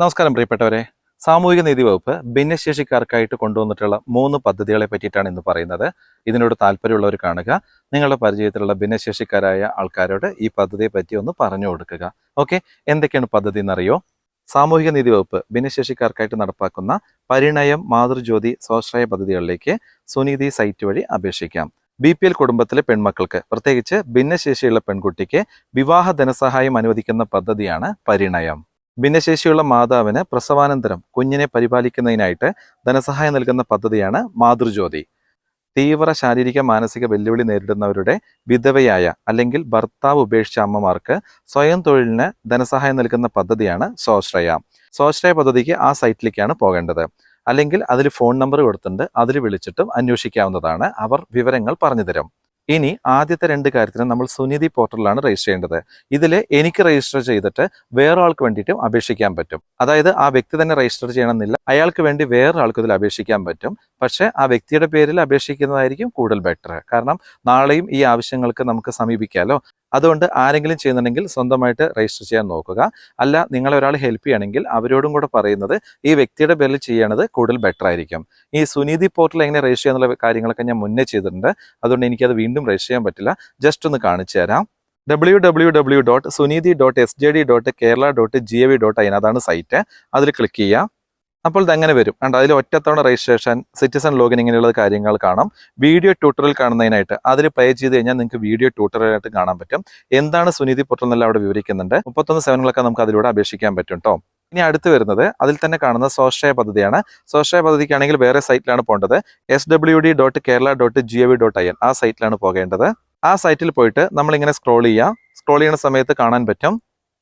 നമസ്കാരം പ്രിയപ്പെട്ടവരെ. സാമൂഹിക നീതി വകുപ്പ് ഭിന്നശേഷിക്കാർക്കായിട്ട് കൊണ്ടുവന്നിട്ടുള്ള മൂന്ന് പദ്ധതികളെ പറ്റിയിട്ടാണ് ഇന്ന് പറയുന്നത്. ഇതിനോട് താല്പര്യമുള്ളവർ കാണുക. നിങ്ങളുടെ പരിചയത്തിലുള്ള ഭിന്നശേഷിക്കാരായ ആൾക്കാരോട് ഈ പദ്ധതിയെ പറ്റി ഒന്ന് പറഞ്ഞു കൊടുക്കുക. ഓക്കെ? എന്തൊക്കെയാണ് പദ്ധതി എന്നറിയോ? സാമൂഹിക നീതി വകുപ്പ് ഭിന്നശേഷിക്കാർക്കായിട്ട് നടപ്പാക്കുന്ന പരിണയം മാതൃജ്യോതി സ്വാശ്രയ പദ്ധതികളിലേക്ക് സുനീതി സൈറ്റ് വഴി അപേക്ഷിക്കാം. ബി പി എൽ കുടുംബത്തിലെ പെൺമക്കൾക്ക് പ്രത്യേകിച്ച് ഭിന്നശേഷിയുള്ള പെൺകുട്ടിക്ക് വിവാഹ ധനസഹായം അനുവദിക്കുന്ന പദ്ധതിയാണ് പരിണയം. ഭിന്നശേഷിയുള്ള മാതാവിന് പ്രസവാനന്തരം കുഞ്ഞിനെ പരിപാലിക്കുന്നതിനായിട്ട് ധനസഹായം നൽകുന്ന പദ്ധതിയാണ് മാതൃജ്യോതി. തീവ്ര ശാരീരിക മാനസിക വെല്ലുവിളി നേരിടുന്നവരുടെ വിധവയായ അല്ലെങ്കിൽ ഭർത്താവ് ഉപേക്ഷിച്ച അമ്മമാർക്ക് സ്വയം തൊഴിലിന് ധനസഹായം നൽകുന്ന പദ്ധതിയാണ് സ്വാശ്രയ. സ്വാശ്രയ പദ്ധതിക്ക് ആ സൈറ്റിലേക്കാണ് പോകേണ്ടത്. അല്ലെങ്കിൽ അതിൽ ഫോൺ നമ്പർ കൊടുത്തിട്ടുണ്ട് അതിൽ വിളിച്ചിട്ടും അന്വേഷിക്കാവുന്നതാണ്. അവർ വിവരങ്ങൾ പറഞ്ഞു തരും ഇനി ആദ്യത്തെ രണ്ട് കാര്യത്തിന് നമ്മൾ സുനിധി പോർട്ടലിലാണ് രജിസ്റ്റർ ചെയ്യേണ്ടത്. ഇതിൽ എനിക്ക് രജിസ്റ്റർ ചെയ്തിട്ട് വേറെ ആൾക്ക് വേണ്ടിയിട്ടും അപേക്ഷിക്കാൻ പറ്റും. അതായത് ആ വ്യക്തി തന്നെ രജിസ്റ്റർ ചെയ്യണമെന്നില്ല. അയാൾക്ക് വേണ്ടി വേറെ ആൾക്ക് ഇതിൽ അപേക്ഷിക്കാൻ പറ്റും. പക്ഷേ ആ വ്യക്തിയുടെ പേരിൽ അപേക്ഷിക്കുന്നതായിരിക്കും കൂടുതൽ ബെറ്റർ കാരണം നാളെയും ഈ ആവശ്യങ്ങൾക്ക് നമുക്ക് സമീപിക്കാമല്ലോ അതുകൊണ്ട് ആരെങ്കിലും ചെയ്യുന്നുണ്ടെങ്കിൽ സ്വന്തമായിട്ട് രജിസ്റ്റർ ചെയ്യാൻ നോക്കുക. അല്ല നിങ്ങളെ ഒരാൾ ഹെൽപ്പ് ചെയ്യണമെങ്കിൽ അവരോടും കൂടെ പറയുന്നത് ഈ വ്യക്തിയുടെ പേരിൽ ചെയ്യണത് കൂടുതൽ ബെറ്റർ ആയിരിക്കും. ഈ സുനീതി പോർട്ടൽ എങ്ങനെ രജിസ്റ്റർ ചെയ്യാന്നുള്ള കാര്യങ്ങളൊക്കെ ഞാൻ മുന്നേ ചെയ്തിട്ടുണ്ട്. അതുകൊണ്ട് എനിക്കത് വീണ്ടും രജിസ്റ്റർ ചെയ്യാൻ പറ്റില്ല. ജസ്റ്റ് ഒന്ന് കാണിച്ചു തരാം. W W W dot Suneethi dot S J D dot Kerala dot G A V dot അതാണ് സൈറ്റ് അതിൽ ക്ലിക്ക് ചെയ്യുക. അപ്പോൾ ഇതെങ്ങനെ വരും? കണ്ടോ അതിൽ ഒറ്റത്തവണ രജിസ്ട്രേഷൻ സിറ്റിസൺ ലോഗിൻ ഇങ്ങനെയുള്ള കാര്യങ്ങൾ കാണാം. വീഡിയോ ട്യൂട്ടറിൽ കാണുന്നതിനായിട്ട് അതിൽ പ്ലേ ചെയ്ത് കഴിഞ്ഞാൽ നിങ്ങൾക്ക് വീഡിയോ ട്യൂട്ടോറിയലായിട്ട് കാണാൻ പറ്റും. എന്താണ് സുനിധി പോർട്ടൽ എന്നെല്ലാം അവിടെ വിവരിക്കുന്നുണ്ട്. മുപ്പത്തൊന്ന് സേവനങ്ങളൊക്കെ നമുക്ക് അതിലൂടെ അപേക്ഷിക്കാൻ പറ്റും കേട്ടോ ഇനി അടുത്ത് വരുന്നത് അതിൽ തന്നെ കാണുന്ന സ്വാശ്രയ പദ്ധതിയാണ്. സ്വാശ്രയ പദ്ധതിക്കാണെങ്കിൽ വേറെ സൈറ്റിലാണ് പോകേണ്ടത്. S W D dot Kerala dot G V dot I N ആ സൈറ്റിലാണ് പോകേണ്ടത്. ആ സൈറ്റിൽ പോയിട്ട് നമ്മൾ ഇങ്ങനെ സ്ക്രോൾ ചെയ്യുക സ്ക്രോൾ ചെയ്യുന്ന സമയത്ത് കാണാൻ പറ്റും.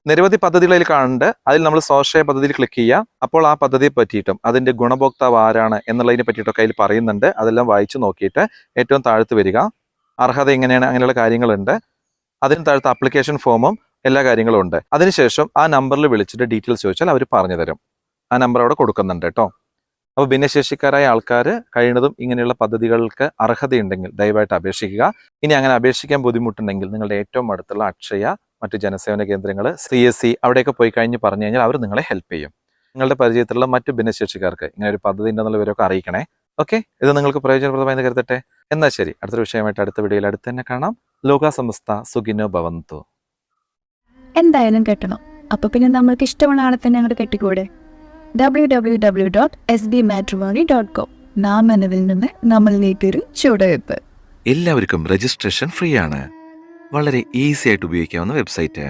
നിരവധി പദ്ധതികളിൽ കാണുന്നുണ്ട്. അതിൽ നമ്മൾ സ്വാശ്രയ പദ്ധതിയിൽ ക്ലിക്ക് ചെയ്യുക. അപ്പോൾ ആ പദ്ധതിയെ പറ്റിയിട്ടും അതിന്റെ ഗുണഭോക്താവ് ആരാണ് എന്നുള്ളതിനെ പറ്റിയിട്ടൊക്കെ അതിൽ പറയുന്നുണ്ട്. അതെല്ലാം വായിച്ചു നോക്കിയിട്ട് ഏറ്റവും താഴ്ത്ത് വരിക. അർഹത എങ്ങനെയാണ് അങ്ങനെയുള്ള കാര്യങ്ങളുണ്ട്. അതിന് താഴത്ത് ആപ്ലിക്കേഷൻ ഫോമും എല്ലാ കാര്യങ്ങളും ഉണ്ട്. അതിനുശേഷം ആ നമ്പറിൽ വിളിച്ചിട്ട് ഡീറ്റെയിൽസ് ചോദിച്ചാൽ അവർ പറഞ്ഞു തരും. ആ നമ്പർ അവിടെ കൊടുക്കുന്നുണ്ട് കേട്ടോ. അപ്പോൾ ഭിന്നശേഷിക്കാരായ ആൾക്കാർ കഴിയുന്നതും ഇങ്ങനെയുള്ള പദ്ധതികൾക്ക് അർഹതയുണ്ടെങ്കിൽ ദയവായിട്ട് അപേക്ഷിക്കുക. ഇനി അങ്ങനെ അപേക്ഷിക്കാൻ ബുദ്ധിമുട്ടുണ്ടെങ്കിൽ നിങ്ങളുടെ ഏറ്റവും അടുത്തുള്ള അക്ഷയ മറ്റ് ജനസേവന കേന്ദ്രങ്ങൾ സി എസ് സി അവിടെയൊക്കെ പോയി കഴിഞ്ഞ് പറഞ്ഞു കഴിഞ്ഞാൽ അവർ നിങ്ങളെ ഹെൽപ്പ് ചെയ്യും. നിങ്ങളുടെ പരിചയത്തിലുള്ള മറ്റു ഭിന്നശേഷിക്കാർക്ക് ഇങ്ങനെ ഒരു പദ്ധതി ഉണ്ടെന്നുള്ള വിവരമൊക്കെ അറിയിക്കണേ. ഓക്കെ ഇത് നിങ്ങൾക്ക് പ്രയോജനപ്രദമായി കരുതട്ടെ? എന്നാൽ ശരി. അടുത്തൊരു വിഷയമായിട്ട് അടുത്ത വീഡിയോയിൽ അടുത്ത് തന്നെ കാണാം. ലോകാസമസ്ത സുഖിനോ ഭവന്തു. എന്തായാലും കെട്ടണം. അപ്പൊ പിന്നെ നമ്മൾക്ക് ഇഷ്ടമുള്ള ആളെ തന്നെ അങ്ങോട്ട് കെട്ടിക്കൂടെ? W W W dot S B matrimony dot com നാം എന്നതിൽ നിന്ന് നമ്മളിലേക്കൊരു ചുവടുവെപ്പ് എല്ലാവർക്കും രജിസ്ട്രേഷൻ ഫ്രീ ആണ്. വളരെ ഈസി ആയിട്ട് ഉപയോഗിക്കാവുന്ന വെബ്സൈറ്റ്.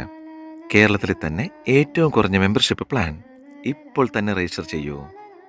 കേരളത്തിലെ തന്നെ ഏറ്റവും കുറഞ്ഞ മെമ്പർഷിപ്പ് പ്ലാൻ ഇപ്പോൾ തന്നെ രജിസ്റ്റർ ചെയ്യൂ.